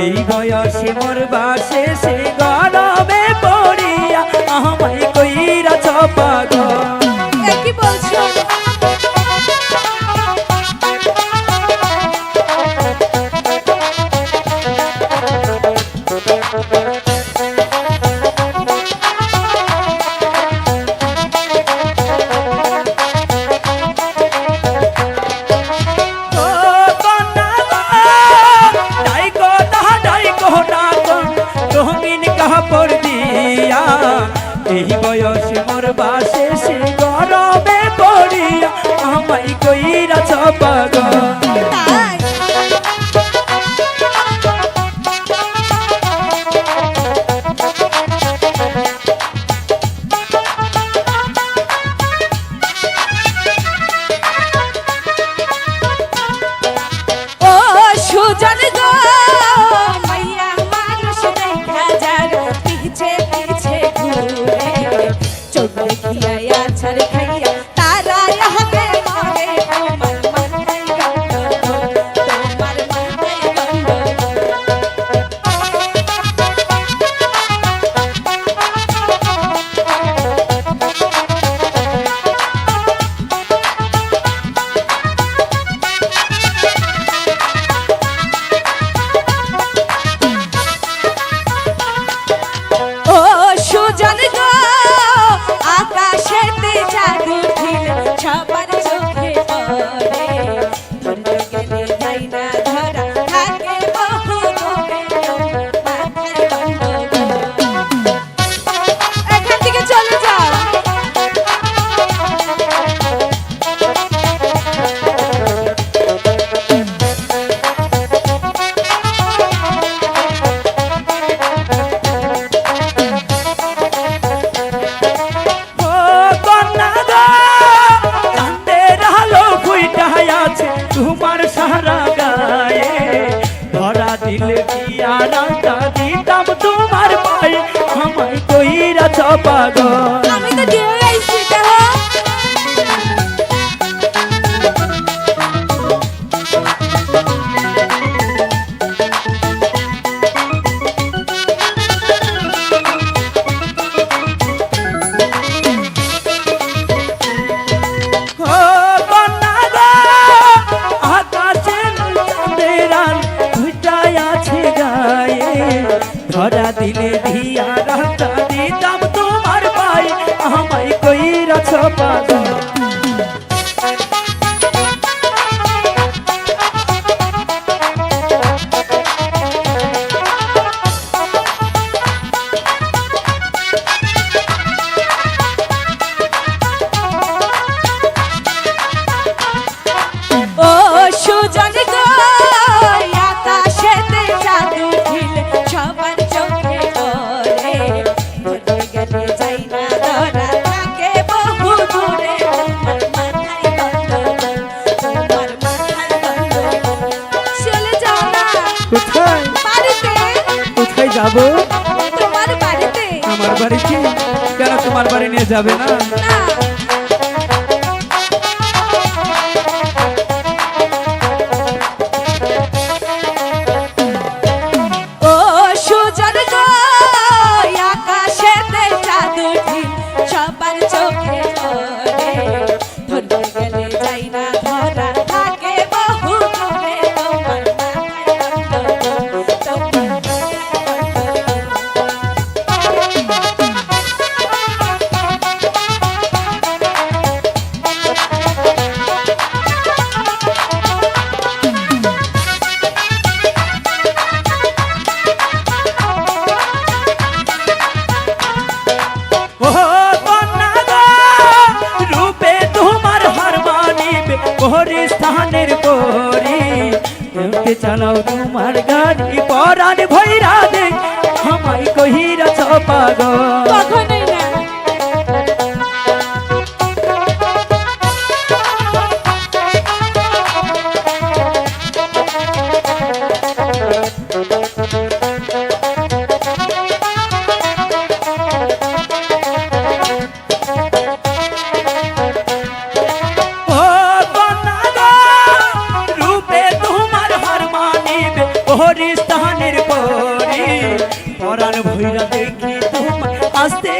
এই বয়সে মোর বাসে সে গরমে পড়িয়া আমায় কইরা চপাগ কি বলছো? এই বয়স মোর বাসে সে গরমে পড়িয়া আমায় কইরা চপাগ তোমার গায়ে ধরা দিলে বিয়া দিতাম তোমার পায়ে। আমায় কইরা চপা আমি ধরা দিলে দিয়া রাঙ্গা দিতাম তোমার পায়ে। আমায় কইরা চপাগ ও কোথায় যাব? তোমার বাড়িতে? আমার বাড়ি কি? কেন তোমার বাড়ি নিয়ে যাবে না? চোখে গেলে যাই না কেউকে চালাও তোমার গাড়ি পরাণ ভৈরা দে আমায় কহিরা চপাগ কখন দেখি তোমার আসতে